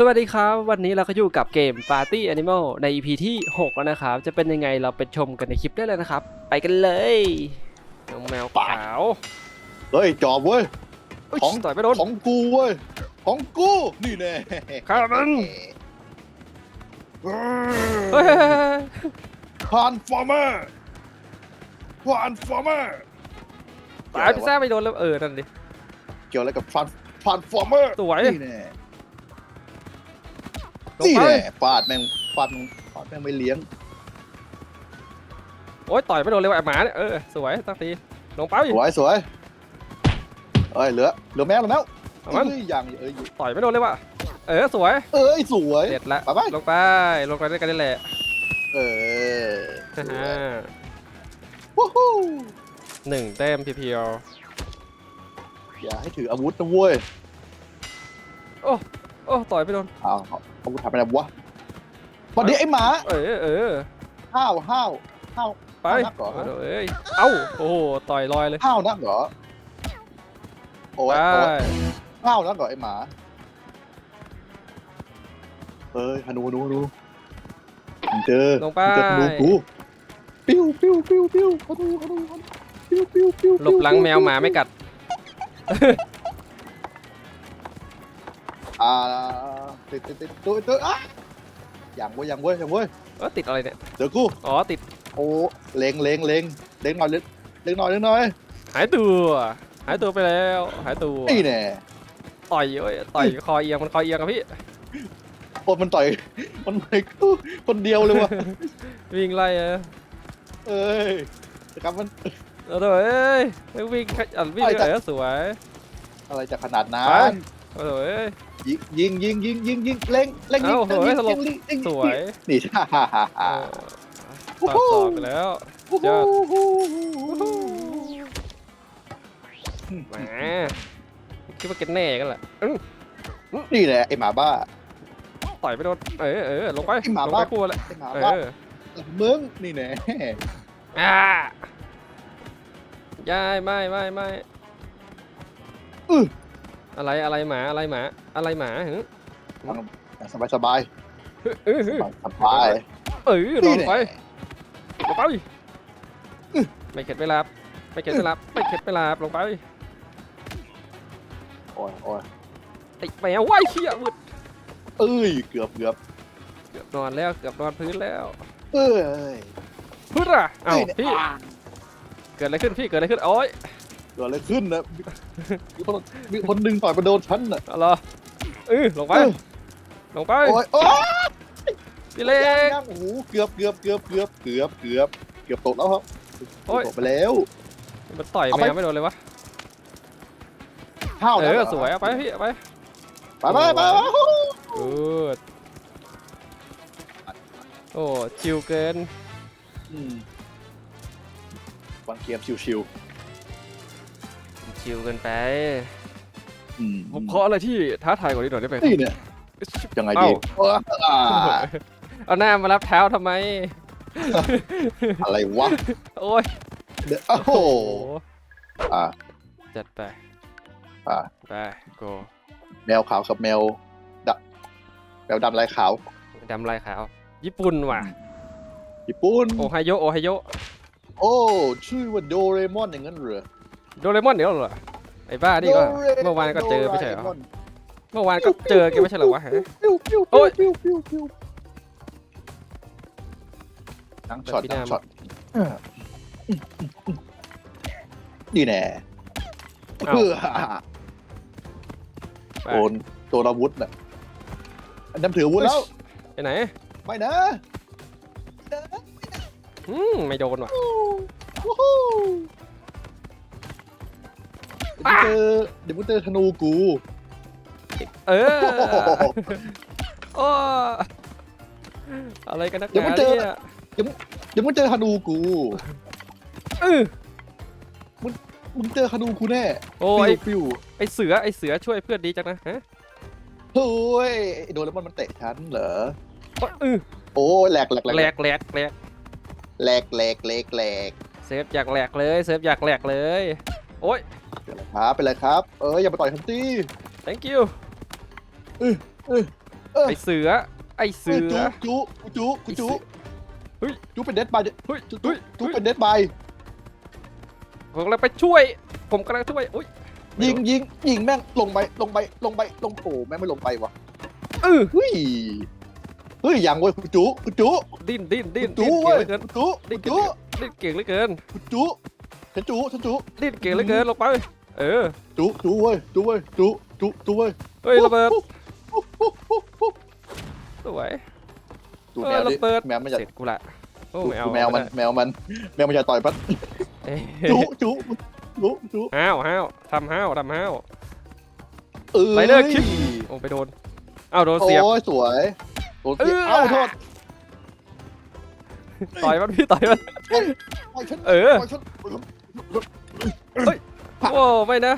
สวัสดีครับ วันนี้เราก็อยู่กับเกม Party Animal ใน EP ที่ 6 แล้วนะครับ จะเป็นยังไงเราไปชมกันในคลิปได้เลยนะครับ ไปกันเลยน้องแมวขาวเฮ้ยจอบเว้ยอุ๊ยของต่อยไม่โดนของกูเว้ยของกูนี่แน่ข้ามันเฮ้เฮ้ยทานฟอร์เมอร์ทานฟอร์เมอร์ตายพิซซ่าไม่โดนแล้วเออนั่นดิเกี่ยวอะไรกับทานทานฟอร์เมอร์สวยนี่แน่ ลงนี่ไปแน่ฟาดแม่งฟาดแม่งฟาดแม่งไม่เลี้ยงโอ๊ยต่อยไม่โดนเลยว่ะไอ้หมาเนี่ยเออสวยตั้งทีลงไปสวยสวยเอ้ยเหลือเหลือแมวเหลือแมวเอามันเอ้ยอย่างเอ้ยอยู่ต่อยไม่โดนเลยว่ะเออสวยเอ้ยสวยเด็ดละไปไปลงไปลงไปด้วยกันนี่แหละเออสฮ่าวยฮ่าวู้ฮู้หนึ่งแต้มเพียวอย่าให้ถืออาวุธนะเว้ยๆโอ้ โอ้ต่อยไม่โดนอ้าวอาวุธทำอะไรวะวันนี้ไอ้หมาเออเออห้าวห้าวห้าวไปเอานักเหรอเอาเอ้ยเอ้าโอ้โหต่อยลอยเลยห้าวนักเหรอโอ้ไปยโอ้ยห้าวนักเหรอไอ้หมาเอ้ยฮานูฮานูฮานูมึงเจอลงไปมึงเจอธนูกูปิ้วปิ้วปิ้วปิ้วฮานูฮานูฮานูปิ้วปิ้วปิ้วหลบหลังแมวหมาไม่กัด อ่าติดติดติดตัวตัวอะอย่างเว้ยอย่างเว้ยอย่างเว้ยเออติดอะไรเนี่ย เดี๋ยวกูอ๋อติดโอ้เล็งเล็งเล็งเล็งหน่อยเล็งเล็งหน่อยเล็งหน่อยหายตัว หายตัวไปแล้ว หายตัวนี่แน่ต่อยเอ้ยต่อยคอเอียงมันคอเอียงครับพี่โอ้มันต่อยมันต่อยกูคนเดียวเลยวะวิ่งไล่เออเอ้ยนะครับมันเออเอ้ยไม่วิ่งอะวิ่งไปแต่เออสวย อะไรจะขนาดนั้นเอ้ย ยิงยิงยิงยิงยิงยิงเล็งเล็งยิงเอ้าเล็งยิงสวยยิงยิงยิงสวยนี่ฮ่าฮ่าฮ่าเอฮ่าอต่อต่อไปแล้ว ยอด แหมคิดว่าเก็ตแน่กันแหละอื้อนี่แหละไอหมาบ้า ต่อยไม่โดนเออเออลงไปไอ้หมาลงบ้า ไปคู่แหละไอหมาเอบ้าอมึงนี่แน่อ่ายายไม่ไม่ไม่อื้อ อะไรอะไรหมาอะไรหมาอะไรหมาหึสบายสบายเออสบายสบายเออลนี่งแหละไปลงไปไม่เข็ดเวลาไม่เข็ดเวลาไม่เข็ดเวลาลงไปโอ้ยโอ้ยไอ้แมวว่ายเขี้ยมืดเอ้ยเกือบเกือบเกือบนอนแล้วเกือบนอนพื้นแล้วเอ้ยพื้นอะเอ้านี่แหละพี่อะเกิดอะไรขึ้นพี่เกิดอะไรขึ้นโอ๊ย เกิดอะไรขึ้นนะมีคนมีคนดึงต่อยมาโดนฉันน่ะ เอาเหรอเออลงไป เออ ลงไป โอ้ยโอ้ยพี่เล็กยังโอ้โหเกือบเกือบเกือบเกือบเกือบเกือบเกือบตกแล้วครับโอ้ย ตกไปแล้ว มันต่อยเอาแมไปวไม่โดนเลยวะห้าวเอนะอสวยเอาไปพี่เอาไป ไปไปไปไปกูดโอ้ ชิวเกิน อืมวันเกมชิว ชิวเกินไปๆอืมผมขออะไรที่ท้าทายกว่านี้หน่อยได้ไหมนี่เนี่ยยังไงดีเอ้าอ่าเอาหน้ามารับเท้าทำไม อะไรวะโอ้ยเดี๋ยวโอ้โหอ่า จัดไปอ่าไปโกแมวขาวกับแมวดำแมวดำลายขาวดำลายขาว ญี่ปุ่นว่ะ ญี่ปุ่นโอไฮโอโอไฮโอโอ้ชื่อว่าโดเรมอนอย่างนั้นเหรอ โดเรมอนเดี๋ยวเหรอไอ้บ้านี่ก็โดรเมื่อวานก็เจอไม่ใช่เหรอโดาเอมอนเมื่อวานก็เจอแกไม่ใช่เหรอวะฮะปิ้วปิ้วโอ้ปิ้ยวปิ้วปิ้วปิ้วนั่งช็อตพี่นั่งนามช็อตนี่แน่เอ้าเพื่อไปโดนโดนอาวุธน่ะอันนั้นถืออาวุธแล้วไปไหนไม่นะอืมไม่โดนว่ะวู้ฮู้เดี๋ยว มึงเจอเดี๋ยวมึงเจอธนูกูเออโอ้อะไรกันนักหเดี๋ยวมันานเจอเนี่ยเดี๋ยวมึงเจอธนูกูเออมึงเจอธนูกูแน่โอ้ยปิ้วไอเสือไอเสือช่วยเพื่อนดีจังนะฮะๆเฮ้ยไอ้โดนแล้วมันมันเตะฉันเหรอโอ้ยเออโอ้ยแหลกแหลกแหลแหลกกแหลกแหลกแหลกแหลกแหลกแหลกเซฟอยากแหลกเลยเซฟอยากแหลกเลย โอ้ย เป็นไรครับเป็นไรครับ เอออย่าไปต่อยฉันตี thank you เออ ไอเสือ ไอเสือ จุจุจุจุเฮ้ย จุเป็นเด็ดบายเฮ้ยจุเฮ้ยจุเป็นเด็ดบายผมกำลังไปช่วย ผมกำลังช่วยอุ้ยยิงยิงยิงแม่งลงไปลงไปลงไปลงโผแม่งไม่ลงไปวะเออเฮ้ยเฮ้ยยังเว้ยคุณจุคุณจุดิ้นดิ้นดิ้นจุดิ้นเว้เก่ยงเหลือเกินคุณจุคุณจุดิ้นเก่งเหลือเกินคุณจุ ฉันจุฉันจุดิ้นเก่งเหลือเกินลงไป เออ จุจุเว้ยจุเว้ยจุจุจุเว้ยเฮ้ยระเบิดสวยดูเอแมอวระดิเบิดแมวมันจะเสร็จกูละโอ้ดูไม่เอาดูแมวมันแมวมันแมวมันจะต่อยปั๊บเอ้ยจุจุจุจุห้าวห้าวทำห้าวทำห้าวเออไปเลยคิดโอ้ไปโดนเอ้าโดนโอ้เสียบยสวยโดนเสียบเออเอ้าโทษต่อยมันพี่ต่อยมันปล่อยฉันเออปล่อยฉัน โอ้ไม่นะ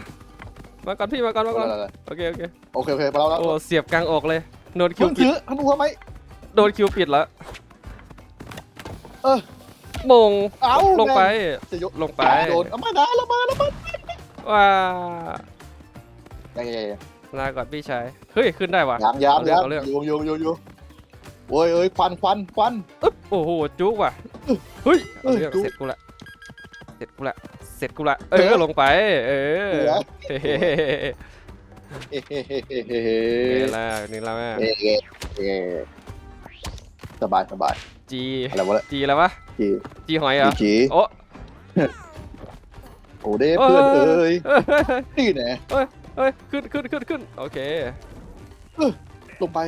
มาก่อนพี่มาก่อนมาก่อนอะไรโอเคโอเคๆโอเคโอเคไปแล้วแล้วโอ้เสียบกลางอกเลยโดนคิคุวณปิดถือธนูทำไมโดนคิวปิดแล้วเออมงเอ้าลงไปจะยกลงไปโดนเอามานะแล้วมาแล้วมาว้ายังยังยังลาก่อนพี่ชายเฮ้ยขึ้นได้ว่ะยังยังยังเอาเรื่องโยโยโยโยโอ้ยเอ้ยควันควันควันอึ๊บโอ้โหจุกว่ะเฮ้ยเออเอาเรื่องจุ๊กเสร็จกูละ เสร็จกูละ เสร็จกูละ เออลงไป เออเหลือเฮ้เฮ้เฮ้เฮ้เฮ้เฮ้เฮ้เฮ้เฮ้ละนี่ละแม่เฮ้เฮ้เฮ้สบายสบายจีอะไรวะเนี่ยจีแล้ววะจีจีหอยเหรอจีโอ้โอ้เด้เพื่อนเอ้ยเฮ้ยนี่แน่เฮ้ยขึ้นขึ้นขึ้นขึ้นโอเคลงไป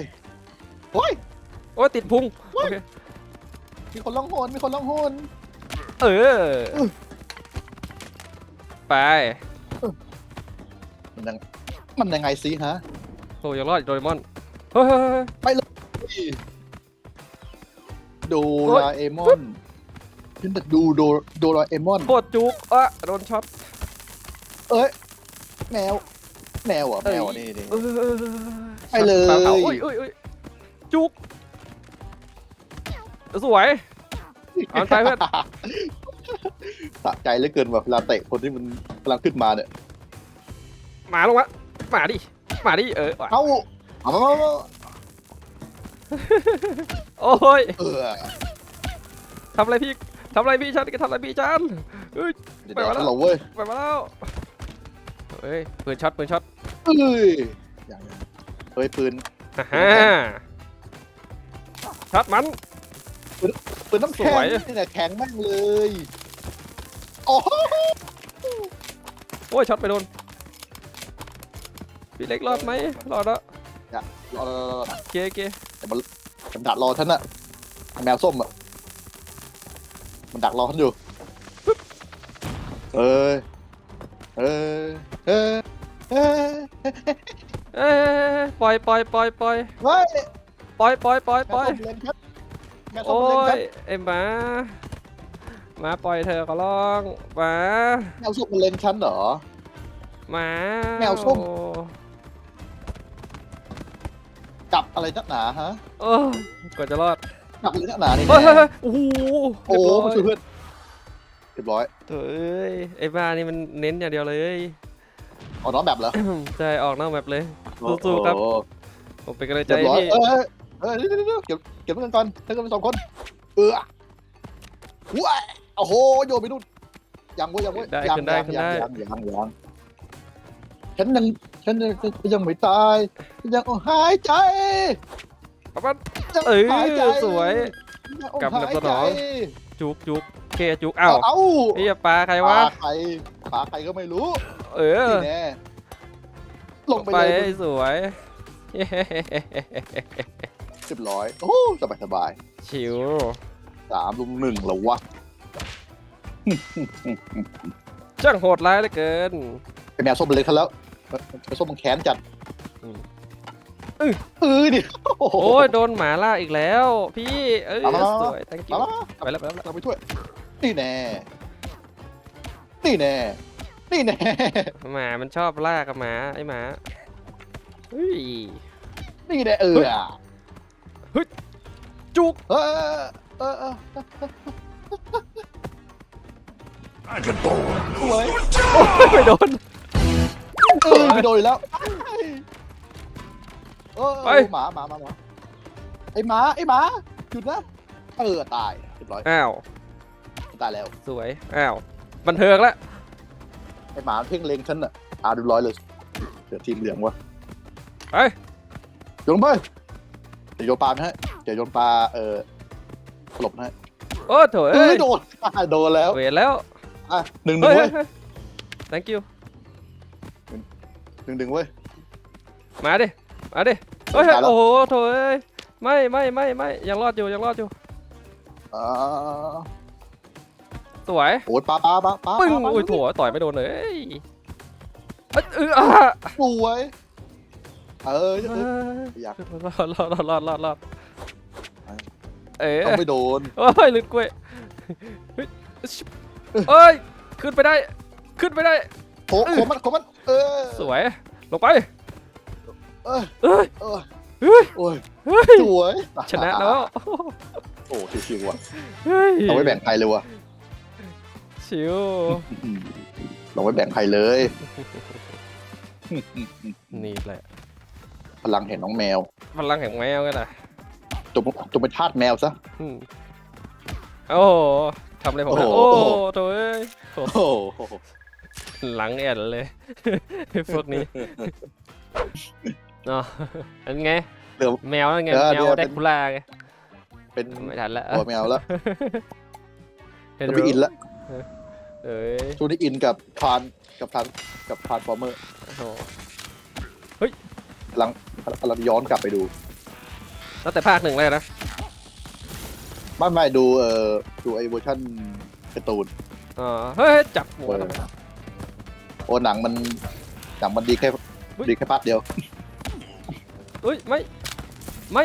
โอ้ยโอ้ยติดพุงโอเคมีคนร้องโหนมีคนร้องโหนเออเออ ไปมันยังมันยังไงสิฮะโอ้ยังรอดอีกโดเรมอนเฮ้ยเฮ้ยเฮ้ยโดราเอมอนฉันจะดูโดโดราเอมอน โคตรจุกอะโดนช็อต เอ้ยแมว แมวเหรอะเอ้แมยวนี่นี่ เออไปเลยช็อตปาอาอุ้ยอุ้ยอุ้ยจุก สวย เอาไปเพื่อน สะใจเหลือเกินว่ะเวลาเตะคนที่มันกำลังขึ้นมาเนี่ย หมาลงมาหมาดิหมาดิเออว่ะเอ้าเอามามามาโอ้ยเออทำอะไรพี่ทำอะไรพี่ฉันก็ทำอะไรพี่ฉันเฮ้ย เดี๋ยวไปมาแล้ว เราเว้ยไปมาแล้วเฮ้ยปืนช็อตปืนช็อตเอ้ยอย่างนี้เฮ้ยปืน อ่าฮะช็อตมัน ปืนน้ำแข็งสวย นี่แหละแข็งแม่งเลย โอ้โหโอ้ยช็อตไปโดน พี่เล็กรอดไหมรอดแล้วรอรอรอรอโอเคโอเคมันดักรอท่านน่ะแมวส้มอะมันดักรอท่านอยู่เอ้ยเอ้ยเอ้ยเอ้ยเอ้ยปล่อยปล่อยปล่อยปล่อยเฮ้ยปล่อยปล่อยปล่อยแมปวล่อยส้มเลนครับแมวส้โอ้มเลนครับยไอ้หมาห มาปล่อยเธอะขอร้องหมาแมวส้มมันเลนฉันเหรอ หมาแมวส้มกลับอะไรนักหนาฮะโอ้ยกว่าจะรอดกลับอะไรนักหนานี่เฮ้ยแน่เฮ้ยเฮ้ยโอ้โหโอ้เรียบร้มาช่วยเพื่อนเรียบร้อยเอ้ยไอ้บ้านี่มันเน้นอย่างเดียวเลยเอาน้องแบบเหรอใช่ออกนอกแบบเลย สู้ๆครับ โอ้ผมเป็นกำลังใจเรียบให้ร้อยพี่เออเออเดี๋ยวเดี๋ยวเดี๋ยวเก็บเก็บเงินก่อนเงินกันสองคนเออว้าย โอ้โหโยนไปนู่นยังเว้ยยังเว้ยได้ยังขึ้นได้ ยังขึ้นยังได้ยังยังยังฉันยังฉันยังยังไม่ตายยังหายใจประมาณยังเออหายใจสวย ยังกลับมาหายสนใจอง จุกจุกเคจุกอ้าวเอ้าพี่ปลาใครปวะลาใครปลาใครก็ไม่รู้เออนี่แน่ลงไปไปเลยให้สวยเรียบร้อย โอ้สบายสบายชิวสามลุมหนึ่งแล้ววะ ช่างโหดร้ายเหลือเกิน เป็นแมวส้มเลยคันแล้วแมวส้มมันแค้นจัดอืมเออเออดิโอ้โห โอ้ยโดนหมาล่าอีกแล้ว พี่เอ้ยเอามา สวย thank you มามาไปแล้วไปแล้วไปแล้วเราไปช่วย นี่แน่ นี่แน่ นี่แน่ หมามันชอบล่ากับหมาไอ้หมาเฮ้ย นี่แน่เออจุก เออเออเออ Dragonborn. สวยไม่โดน เออไปโดนอีกแล้วเออไป หมาหมาหมาหมาไอหมาไอหมาหยุดนะเออตายเรียบร้อยอ้าว ตายแล้วสวย อ้าว บันเทิงละไอหมาเพ่งเล็งฉันอะอ่าเรียบร้อยเลยเดี๋ยวทีมเหลืองวะไปโยนไปเดี๋ยวโยนปลานะฮะเดี๋ยวโยนปลาเอ่อสลบนะฮะโอ้โถเอ้เอ้ยยโดนโดนแล้วเวรแล้ว อะหนึ่งหนึ่เฮ้งยเว้ยเฮ้ย thank you หนึ่งหนึ่งเว้ย มาดิ มาดิ เฮ้ยเฮ้ยตายแล้ว โอ้โหโถเอ้ยไม่ไม่ไม่ไม่ยังรอดอยู่ยังรอดอยู่ อ่าสวย โอ้ยปลาปลาปลาปลาปึ้ง ปลาปลาอุ้ยโถต่อยไม่โดนเลยเอ้ยเอ้ยเอออะสวยเออเอเออออยาก รอดรอดรอดรอดรอดรอดเอ้ยต้องไม่โดน โอ้ยลืมกล้วยเฮ้ยชิบ เอ้ย ขึ้นไปได้ ขึ้นไปได้โคโคมันโคมัน เออสวย ลงไป เออเอ้ยเออเฮ้ยโอ้ยเฮ้ยสวยชนะแล้ว โอ้ชิวๆว่ะเฮ้ยเราไม่แบ่งใครเลยว่ะชิวอืมเราไม่แบ่งใครเลย นี่แหละ พลังเห็นน้องแมว พลังแห่งแมวกันนะจงจงเป็นทาสแมวซะอืมโอ้โห ทำอะไรผมนะโอ้โอ้โหโหโถ่เอ้ยโอ้โหหลังแอนเลยพวกนี้เนาะอันไงเดี๋ยวแมวนั่นไงเออแมเดี๋วยว แดกคูล่าไงเป็นไม่ทันละโอ้ยแมวแล้วเห็นจะไม่อินละเอ้ยช่วงนี้อินกับทานกับทานกับทานฟอร์เมอร์โอ้โหกำลังกำลังย้อนกลับไปดูแล้วแต่ภาคหนึ่งเลยนะ ไม่ไม่ดูเอ่อดูไอ้เวอร์ชันการ์ตูนอ๋อเฮ้ยจับหัวทำไมโอ้หนังมันหนังมันดีแค่อุ๊ยดีแค่พาร์ทเดียวเอ้ยไม่ไม่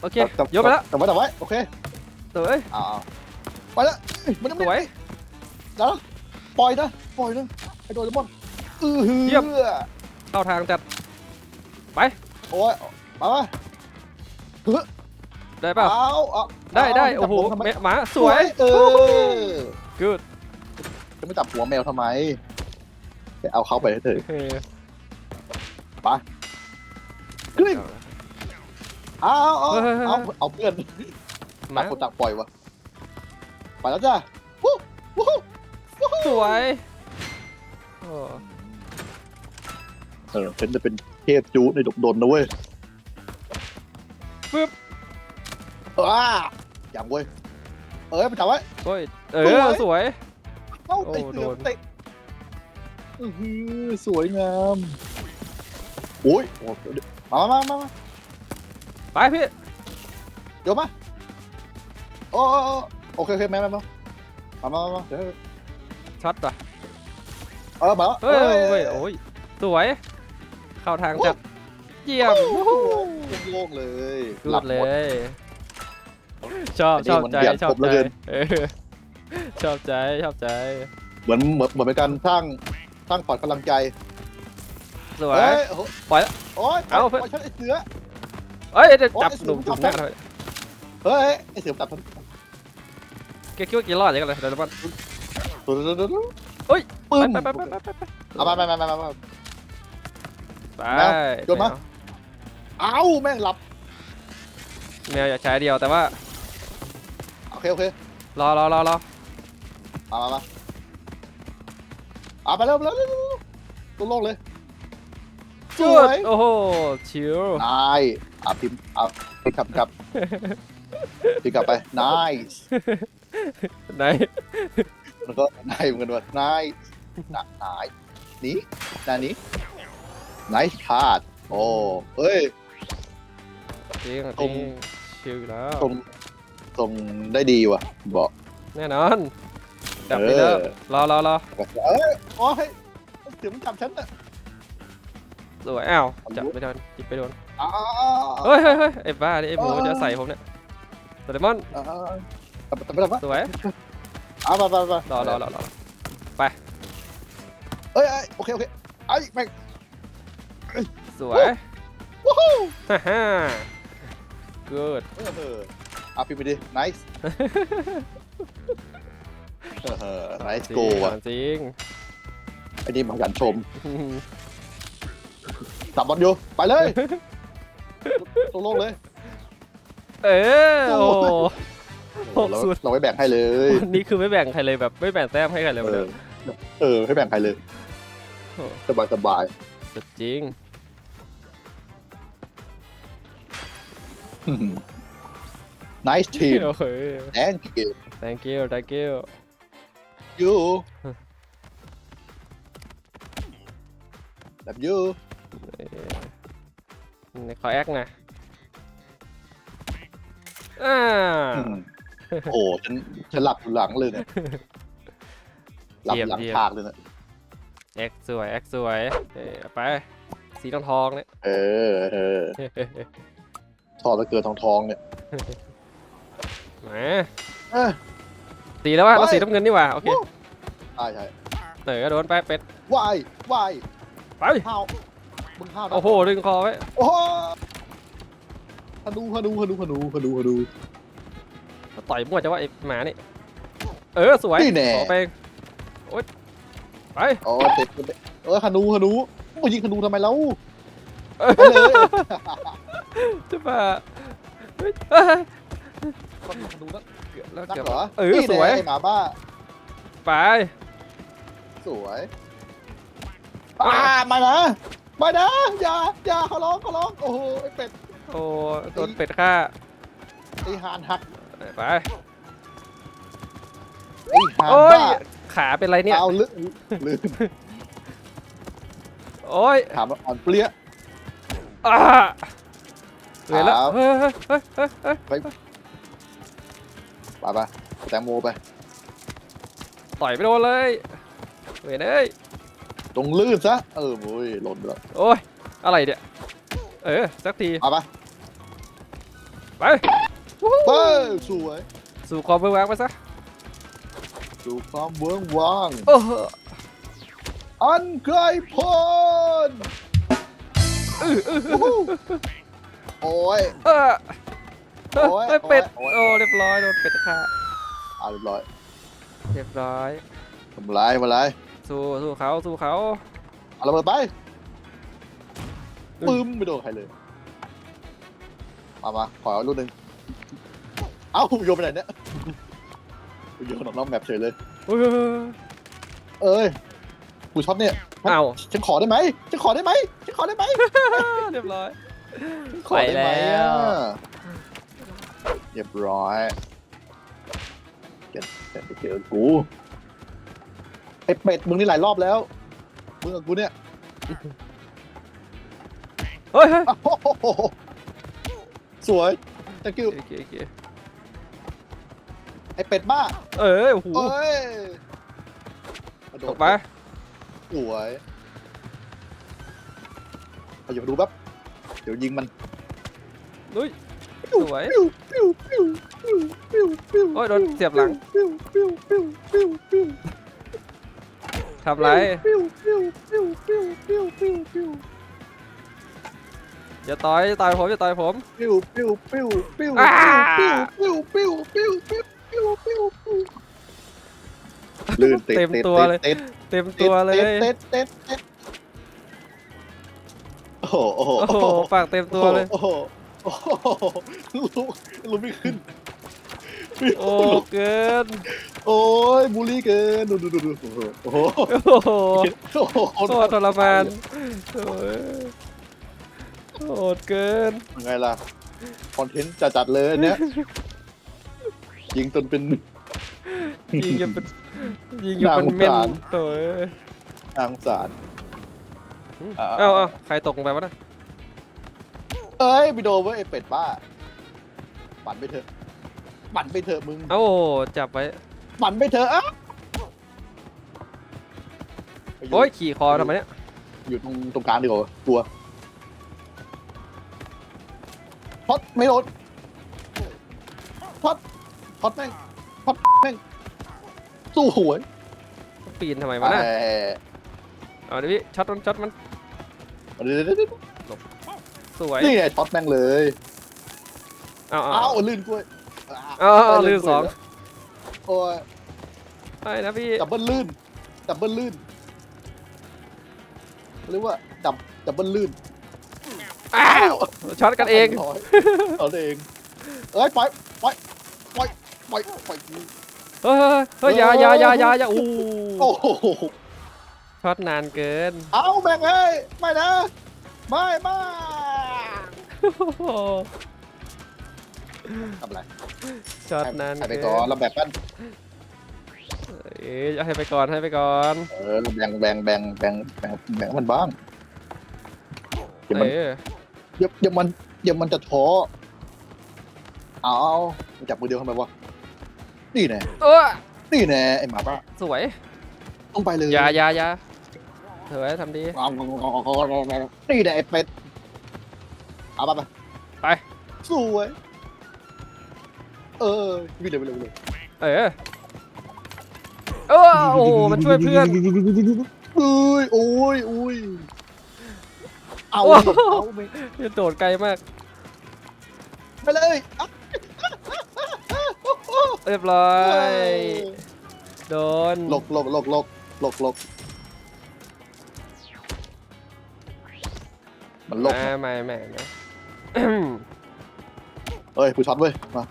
โอเคแต่ยกไปแล้วแต่ไว้แต่ไว้โอเคเอ้ยเอ่าไปแล้วเอ้ยมันยังสไม่วยเดี๋ยวนะปล่อยนะปล่อยนะไอ้โดเรมอนอือหือเยี่ยมเข้าทางจัดโอ้ยมามา ได้เปล่าเอาเอาได้ได้เาโอ้โหจับผมทำไมแมหมาสวยเออ good จะไม่จับหัวแมวทำไมไปเอาเขาไปเถอะเออกลิ้ง เอาเอาเฮ้ยเฮ้ยเฮ้ยเอาเอาเพื่อนหมาต่างคนต่างปล่อยวะไปแล้วจ้าวู้วู้วู้สวยโอ้เออฉันจะเป็นเทพจูในดกดนนะเว้ยปึ๊บ อ้าอย่างเว้ยเอ้ยไปจับไว้ โอ้ยเอสวอย สวย เอ้าโอ้เตะโดเสือน เตะอื้อหือสวยงามโอ้ยโอ้โหเดี๋ยวมามามามาไปพี่เดี๋ยวมาโอ้โอ้โอ้โอเคโอเคแม่แม่มามามามามาเดี๋ยวช็อตป่ะเออมาแล้วเฮ้ยอ้เฮ้ยโอ้ยสวย เข้าทางจัดเยี่ยมโอ้โหโล่งๆเลยกูหลับเลหมดย ชอบไอ้นี่ชอบมันใจเบียดชอบผมเหลืใจอเกินเออชอบใจชอบใจ เหมือนเหมือนเหมือนเป็นการสร้างสร้างขวัญกำลังใจสวยเฮ้ยโอ้โหปล่อยแล้วโอ้ยเอาปเพื่อนล่อยฉันไอ้เสือ เอ้ยจะโอ้ยจับไอ้เสือหนุ่มจัจุ่บมได้หน้าเลยเฮ้ยไอ้เสือจับฉันแกคิดว่ากี่รอดอย่างกันเลยเดี๋ยวมันดูดูดูดูเฮ้ย ปึ้มไปไปไปไปไปไปเอามามามามามามาไปแมวโยนมา เอ้าแม่งหลับแมวอยากใช้เดียวแต่ว่าโอ เคโอเครอรอรอรอมามามาเอาไปเร็วเร็วเร็วเร็วตัวโลกเลยสจุวดยโอ้โหชิวนายอะพิมพ์อะพิมพ์กลับกลับพิมพ์กลับไปนายไหนแล้วก็นายเหมือนกันว่านายนะนายนี้นานี้นายชาติโอ้เฮ้ย จริงตจรริงงชิวอยู่แล้วส่ งส่งได้ดีว่ะบอกแน่นอน จับไปแล้วเออ รอรอรอเอ้ยโอ้ยเสียงมันจับฉันอะสวยอ้าวจับไม่โดนจิบไปโดนอ้าเฮ้ยเฮ้ยเฮ้ยไอ้บ้าดิไอ้หมูเออ จะใส่ผมเนี่ยโดเรมอนอ่าแต่แต่ไม่ทำวะสวยเอาไปไปไปรอรอรอรอเอ้ยเอ้ยโอเคโอเคไอ้แม่ง สวยวู้ฮู้ ฮ่าฮ่า good เออ เอาพิมพ์ไปดิ nice เออ nice จริง go ว่ะจริงไอ้นี่มาหยันชมจับบอลอยู่ ไปเลยตกลงเลย เออโอ้โหหกเราศูนย์เราไม่แบ่งให้เลยวันนี้คือไม่แบ่งใครเลยแบบไม่แบ่งแต้มให้ใครเลยเอเลอยเออไม่แบ่งใครเลยโอ้สบายสบายสุดจริง ไนส์ทีมโอเค thank you thank you thank you you แบบ you นี่ขอแอคนะอ่าโอ้ฉันฉันหลับอยู่หลังเลยเนี่ยหลับหลังฉากเลยเนี่ยแอคสวยแอคสวยเออไปสีทองทองๆเนี่ยเออเออชอบแล้วเกินทองทองเนี่ย มาเออ สีแล้วว่าเราไปสีน้ำเงินนี่หว่าโอเคใช่ใช่เต๋อโดนไปเป็ดวายวายไปห้าวมึงห้าวนะโอ้โหดึงคอไว้โอ้โหฮนูฮนูฮนูฮนูฮนูฮนูต่อยมั่วจะว่าไอ้หมานี่เออสวยนี่แน่ขอไปโอ๊ยไปอ๋อเจ็บเจ็บเออฮนูฮนูมึงยิงฮนูทำไมเล่าเออไปเลยจะมาเฮ้ยเอ้ย คนฮนูนักเกือบแล้วนักเกือบเหรอเออนี่สวยแน่ไอ้หมาบ้า ไป สวยอ่ามานะมานะอย่าอย่าเขาร้องเขาร้อง โอ้โห ไอ้เป็ด โอ้โดนเป็ดฆ่าไอ้หานหัก ไป ไอ้หานโอ้ยบ้าขาเป็นไรเนี่ย เอาลึกลืมโอ้ยถามว่าอ่อนเปรี้ย อ่าเหนื่อยแล้วครับเฮ้ยเฮ้ยเฮ้ยเฮ้ยเฮ้ยไปไปไป แตงโมไป ต่อยไม่โดนเลยเหนื่อยเลยตรงลื่นซะ เออโว้ยหล่นไปแล้วโอ้ยอะไรเนี่ยเออสักทีเอาไปไปเฮ้ยสวยสู่คอมเบอร์วางไปซะดูความเวิ้งว่าง โอ้โหอันไกลพลโอ้ย เออเฮ้ยโอ้ยเฮ้ยเป็ดโอ้ย โอ้เรียบร้อยโดนเป็ดฆ่า เอาเรียบร้อยเรียบร้อยทำไรมาไรสู้สู้เขาสู้เขาเอาระเบิดไปอืมปึ้มไม่โดนใครเลยมามาขอเอาลูกหนึ่งเอ้าโยนไปไหนเนี่ยโยนออกนอกแมปเฉยเลยเฮ้ยเอ้ยกูช็อตเนี่ยเอ้าฉันขอได้ไหมฉันขอได้ไหมฉันขอได้ไหมเรียบร้อยขอได้ไหมไปแล้วอะเรียบร้อย เดี๋ยวเดี๋ยวไปเจอกูไอ้เป็ดมึงนี่หลายรอบแล้วมึงกับกูเนี่ยเฮ้ยเฮ้ยอ้าวโอ้โหสวย thank you โอเคโอเคไอ้เป็ดบ้าเออโอ้โหเอ้ยกระโดตดกไปสวยเอาอย่ามาดูแป๊บเดี๋ยวยิงมันนุ้ย สวยโอ้ยโดนเสียบหลังทำไรอย่าต่อยย่าต่อยผมอย่าต่อยผมลื่นเต็มตัวเลยเต็มตัวเลยโอ้โหโอ้ปากเต็มตัวเลย โอ้โหลุกลุกไม่ขึ้น โอ้เกิน โอ้ยบูลลี่เกินดูดูดูดูโอ้โหโอ้โหโอ้โหโคตรทรมานโอ้ยโหดเกินยังไงล่ะ คอนเทนต์จัดๆเลยอันเนี้ยยิงจนเป็นยิงกันเป็นยิงกันเป็นเม่นน่าสงสารโอ้ยนางสารอ่าเอ้าเอ้าใครตกลงไปวะนะ เอ้ยไปโดนเว้ยไอ้เป็ดบ้าปั่นไปเถอะปั่นไปเถอะมึงเอ้าจับไว้ปั่นไปเถอะอะโอ้ยขี่คอทำไมเนี่ยอยู่ตรงตรงกลางดีกว่ากลัวพอดไม่โดนพอดพอดแม่งพอดแม่งสู้หวยปีนทำไมวะนะเอ้ยเอาดิพี่ช็อตมันช็อตมันเดี๋ยวเดี๋ยวเดี๋ยว สวยนี่ไงช็อตแม่งเลยเอาเอาเอ้าเอาลื่นกล้วยเอาเอาลื่นสองโอ้ยไอ้นะพี่ดับเบิลลื่นดับเบิลลื่นเรียกว่าดับดับเบิลลื่นอ้าวช็อตกันเองเอาเองเอ้ยปล่อยปล่อยปล่อยปล่อยปล่อยเฮ้ยเฮ้ยเฮ้ยอยาอยาอยาอยาอยาอู้โอ้โหช็อตนานเกิน เอาแบ่งเอ้ยไม่นะ ไม่ไม่โอ้โห ทำอะไรช็อตนานให้ไปเกิก่อนนเราแบ่งกันเอ้ยให้ไปก่อนให้ไปก่อนเออแบ่งแบ่งแบ่งแบ่งแบ่งแบ่งให้มันบ้างเดี๋ยวมันเอ้ยเดี๋ยวเดี๋ยวมันเดี๋ยวมันจะท้อเอามันจับมือเดียวทำไมวะนี่แน่เออนี่แน่ไอ้หมาบ้าสวยต้องไปเลยอยาอยาอยาสวยทำดีเอานี่แน่ไอ้เป็ด เอาไปไปไป สวยเออวิ่งเลยวิ่งเลยวิ่งเลยเออเออโอ้โหมันช่วยเพื่อนอุ้ยอุ้ยอุ้ยเอาโอ้ดิโหเอาไปโดดไกลมาก ไปเลยอะเรียบร้อย โดนหลกหลกหลกหลกหลกหลกมันหลกมาไม่ไม่ไม่ เอ้ยผู้ช็อตเว้ยมา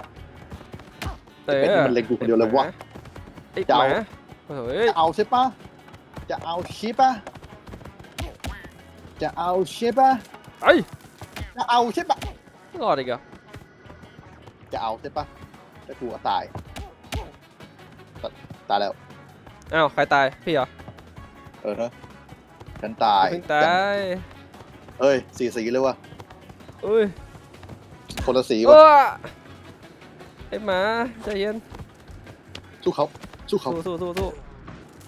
เออไอ้เป็ดนี่มันเล็งกูคนเดียวเลยวะไอ้จะหเอามาเฮ้ยจะเอาใช่ปะจะเอาใช่ปะจะเอาใช่ปะไอ้ยจะเอาใช่ปะรอดอีกเหรอจะเอาใช่ปะจะกลัวตายตตายแล้ว อ้าวใครตายพี่เหรอเออฮะฉันตายเพิ่งตาย เอ้ยสีสีเลยวะ อุ้ยคนละสีเอวะอไอ้หมาใจเย็นสู้เขาสู้เขาสู้สู้สู้สู้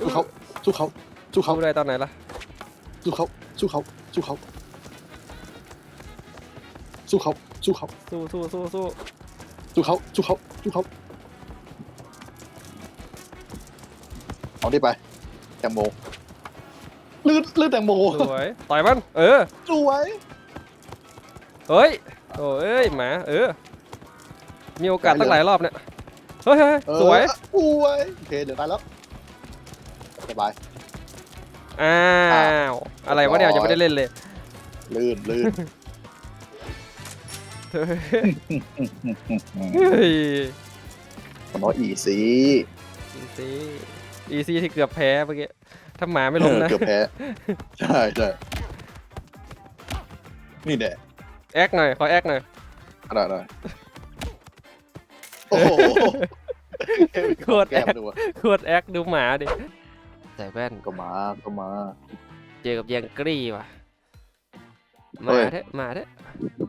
สู้เขาสู้เขาสู้เขาสู้ได้ตอนไหนล่ะสู้เขาสู้เขาสู้เขาสู้เขาสู้เขาสู้สู้สู้สู้สู้เขาสู้เขาสู้เขาเอาดิไปแตงโมลื่นลื่นแตงโมสวยต่อยมัน เออสวย เฮ้ยโอ้เอ้ยหมาเออ มีโอกาสตั้งหลายรอบเนี่ยเฮ้ยเฮ้ยเออสวยสวยโอเคเหลือตายแล้วสบาย อ้าวอะไรวะเนี่ยยังไม่ได้เล่นเลยลื่นลื่นเฮ้ยเฮ้ยมันน้อยอีซีอีซีอีซีที่เกือบแพ้เมื่อกี้ถ้าหมาไม่ล้มนะเกือบแพ้ใช่ใช่นี่แน่ แอคหน่อย ขอแอคหน่อย ได้ได้โอ้โหโคตรแก้แอมคดูอะโคตรแอคดูหมาดิ ใส่แว่นก็มาก็มา เจอกับยังกรีว่ะเฮ้มาย เถอะมาเถอะ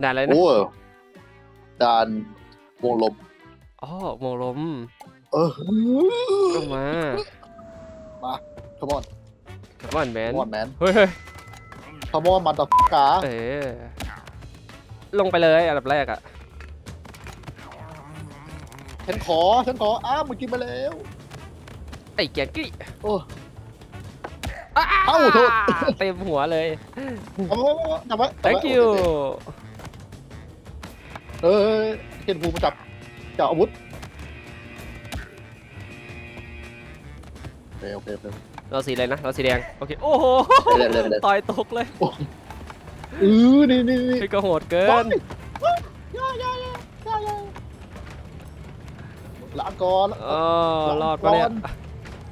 ด่านอะไรนะโอ้ดานวงลม อ๋อโมลมเออก็มาขมอนกับว่านแมขนมอนแมนเฮ้ยเฮ้ยขมอนมาตะกาเออ ลงไปเลยอันดับแรกอะฉันขอฉันขออ้าวมึงกินไปแล้ว ไอ้แกงกรีโอ้ อ้าเอ้าโทษ เต็มหัวเลยเอาไว้จับไว้จับไว้ thank you เออเคนภูมิจับจับอาวุธโอเคโอเคโอเคเราสีอะไรนะ เราสีแดง โอเค โอ้โหเล่นเล่นเล่นต่อยตกเลยเอ อนี่นี่นี่พี่ก็โหดเกินลาก่อนอ๋อรอดปะเนี่ย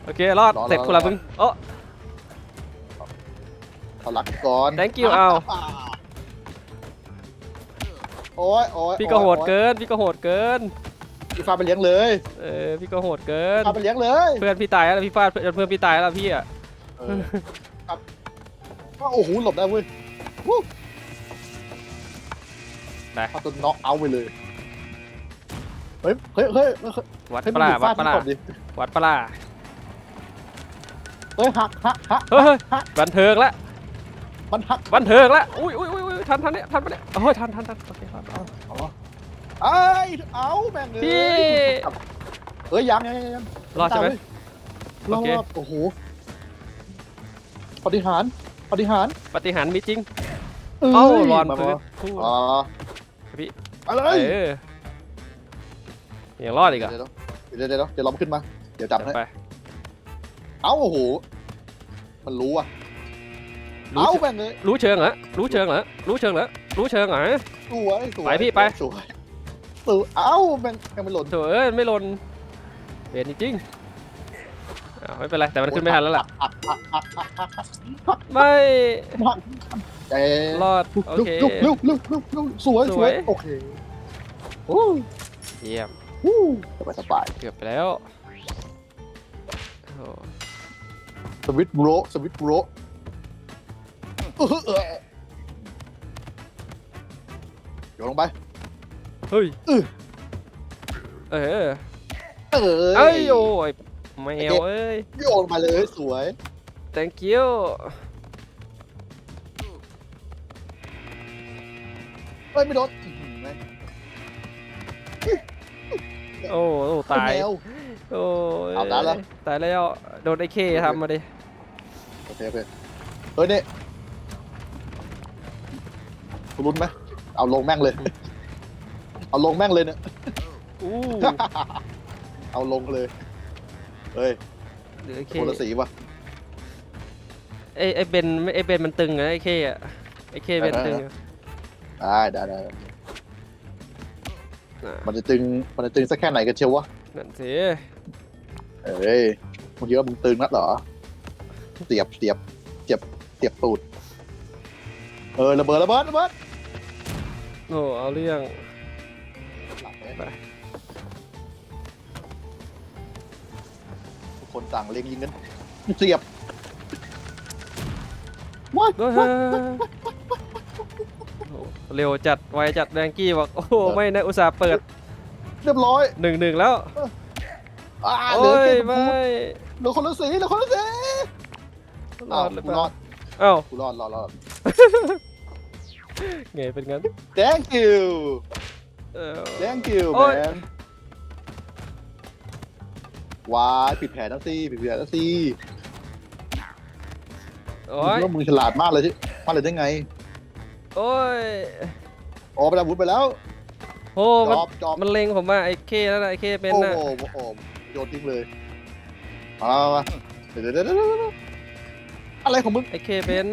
โอเค รอด รอดเสร็จรอดคนละมึงโอ้ เอาหลักก่อน thank you เอา โอ้ยโอ้ยพี่ก็โหดเกิน พี่ก็โหดเกิน พี่ฟาไปเลี้ยงเลยเออ พี่ก็โหดเกิน ฟาไปเลี้ยงเลยเพื่อนพี่ตายแล้วพี่ฟาดเพื่อนเพื่อนพี่ตายแล้วพี่อะเออครับก็โอ้โหหลบได้เว้ย วู้ไป เอาตัวน็อกเอาไปเลย เฮ้ย เฮ้ย เฮ้ยเฮ้ยวัดเฮ้ยปลามึงวัดฟปลาก่อนดิวัดปลาเฮ้ยหักหักหักเฮ้ยเฮ้ยบันเทิงละมันหักบันเทิงละอุ้ยอุ้ยอุ้ยอุ้ยทันทันเนี่ยทันปะเนี่ยโอ้ยทันทันทันโอเคทันทันเอาวะเอ้ยเอาแม่งเลยพี่เฮ้ยยังยังยังยังรอดใช่ไหมรอโอดเค รอดโอ้โหปฏิหารย์ปฏิหารย์ปฏิหารย์มีจริงย เอ้ารอนมาพื้นมาพูดอ๋อพี่ไปเลเอยอยังรอดอีกเหรอะเดี๋ยวเดี๋ยวเดี๋ยวเดี๋ยวเราขึ้นมา เดี๋ยวจับให้ ไป เอ้าโอ้โห มันรู้อะรู้เอ้าเชิงแม่งเลย รู้เชิงเหรอ รู้เชิงเหรอ รู้เชิงเหรอ รู้เชิงเหรอ สวย สวย ไปพี่ไป สวยสวยเอ้าแม่งแม่งไม่หล่นโถเอ้ยไม่หล่นเวนจริงๆอ้าวไม่เป็นไร แต่มันขึ้นไม่ทันแล้วล่ะอ่อ่อ่อ่อ่อ่อ่ไม่ เอ๊ะรอด โอเคเร็วเร็วเร็วเร็วเร็วสวยสสววย ยโอเคโอ้เยี่ยมฮู้สบายสบายเกือบไปแล้วโอ้สวิตช์โรสวิตช์โรเออเออโยนลงไป เฮ้ยอื้อเออเออ เอ้ยโอ้ยแมวเอ้ย โยนมาเลยสวย thank you เอ้ยไม่โดนอื้อหือแม่งโอ้โอ้ตาย แมว โอ้ยเอาตายแล้ว ตายแล้ว โดนไอ้เคทำมาดิ โอเคโอเคเฮ้ยเนี่ยคุณรุ้นไหมเอาลงแม่งเลย เอาลงแม่งเลยเนี่ย อู้เอาลงเลยเฮ้ยหรือไอ้เคคนละสีวะไอ้ไอ้เบนไอ้เบนมันตึงอะไอ้เคอะไอ้เคเบนตึงอะ ได้ได้ได้น่ะมันจะตึง มันจะตึงสักแค่ไหนกันเชียววะ นั่นสิเอ้ยมึงคิดว่ามึงตึงนักเหรอ เสียบเสียบเสียบเสียบตูด เออระเบิดระเบิดระเบิดโอ้เอาเรื่องไป ทุกคนสั่งเล็งยิงกัน เสียบว้ายเฮ้ยเฮ้ยเฮ้ยโอ้ เร็วจัดไวจัดแดงกี้บอกโอ้โหไม่นะอุตส่าห์เปิดเรียบร้อยหนึ่งหนึ่งแล้วอ่าเหลืโอ้อยแค่ไม่เหลือคนละสีเหลือคนละสีรอดหรือกูเปรล่าอดเอ้ากูรอดรอดรอด ไงเป็นงั้น thank you เออ thank you โอ้ย man ว้ายผิดแผนแล้วสิผิดแผนแล้วสิโอ้ยว่ามึงฉลาดมากเลยที่มากเลยได้ไง โอ้ยอ๋อไปแล้ววุธไปแล้วโอ้จมันอบจอบมันเล็งผมมาไอ้เคนั่นน่ะไอ้เคเป็นโอ้น่ะโหโอ้โหโยนทิ้งเลยมามามาเดี๋ยวเดี๋ยวเดี๋ยวเดี๋ยวเดี๋ยวอะไรของมึงไอ้เคเป็น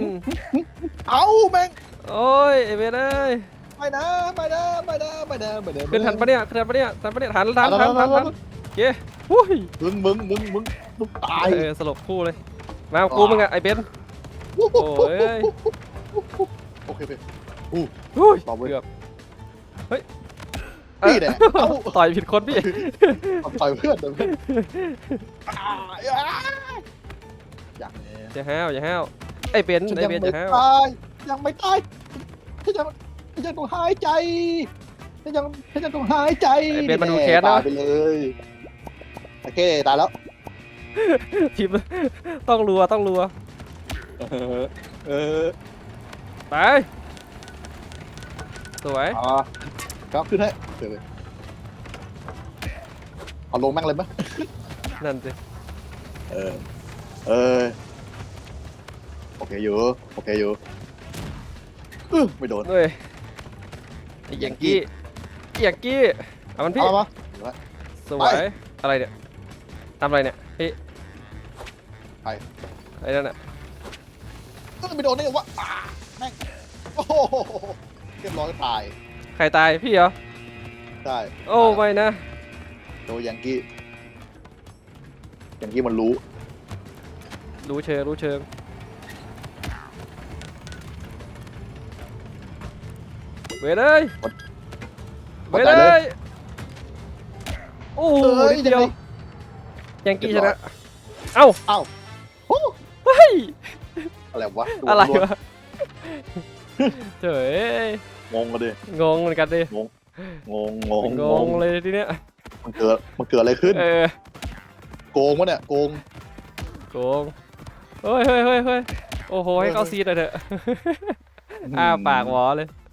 เอ้าแม่งโอ้ยไอ้เบนเอ้ยไม่นะไม่นะไม่นะไม่นะไม่นะขึ้นทันปะเนี่ยขึ้นทันปะเนี่ยทันปะเนี่ยทันทันทัทันนทัทันนทัทันนโอเคอุ้ยมึงมึงมึงมึงมึงตายเออสลบคู่เลยมากูมึงอะไอ้เบนโอ้ย โอเคโอเคอุ้ยตอบเว้ยเกือบเฮ้ยนี่แหละเอ้าต่อยผิดคนพี่เอาต่อยเพื่อนเดี๋ยวเพื่อนอ่าอ่าอย่างนี้อย่าห้าวอย่าห้าวไอ้เบนฉันไอ้ยังเบไม่นอย่าห้าวตายยังไม่ตายฉันยังฉันยังต้องหายใจฉันยังฉันยังต้องหายใจไอ้เบนมันดูแคสตานะยไปเลยโอเคตายแล้วทีมต้องรัวต้องรัวเออเออ ไป สวยเอาครับขึ้นให้เดี๋ยวเลยเอาลงแม่งเลยไหมนั่นสิเออ เออ โอเคอยู่ โอเคอยู่อื้อไม่โดนเฮ้ยไอ้ยังกี้ยังกี้เอามันพี่ เอามาสวยอะไรเนี่ยทำอะไรเนี่ย พี่ไป ไอ้นั่นน่ะเอ้ยไม่โดนได้ไงวะอ่า แม่งโอ้โหเรียบร้อยตายใครตายพี่เหรอ ได้โอ้ไม่นะ โดนยังกี้ยังกี้มันรู้รู้เชิงรู้เชิง เวทเลยเวเข้าทใจเลเลยยโอ้โหเอ้ยนิดเดียวยังไงยังกี้เรีชยบร้อยนะ เอ้า เอ้าโอ้เฮ้ย อะไรวะดูอะไรดูวะ เจ๋ยงงกันดิ งงเหมือนกันดิงง งง งงเลยทีเนี้ยมันเกิด มันเกิดอะไรขึ้น เออโกงวะเนี่ย โกง โกงเฮ้ยเฮ้ยเฮ้ยเฮ้ยโอ้โหให้เข้าซีดหน่อยเถอะอ้าปากหวอเลย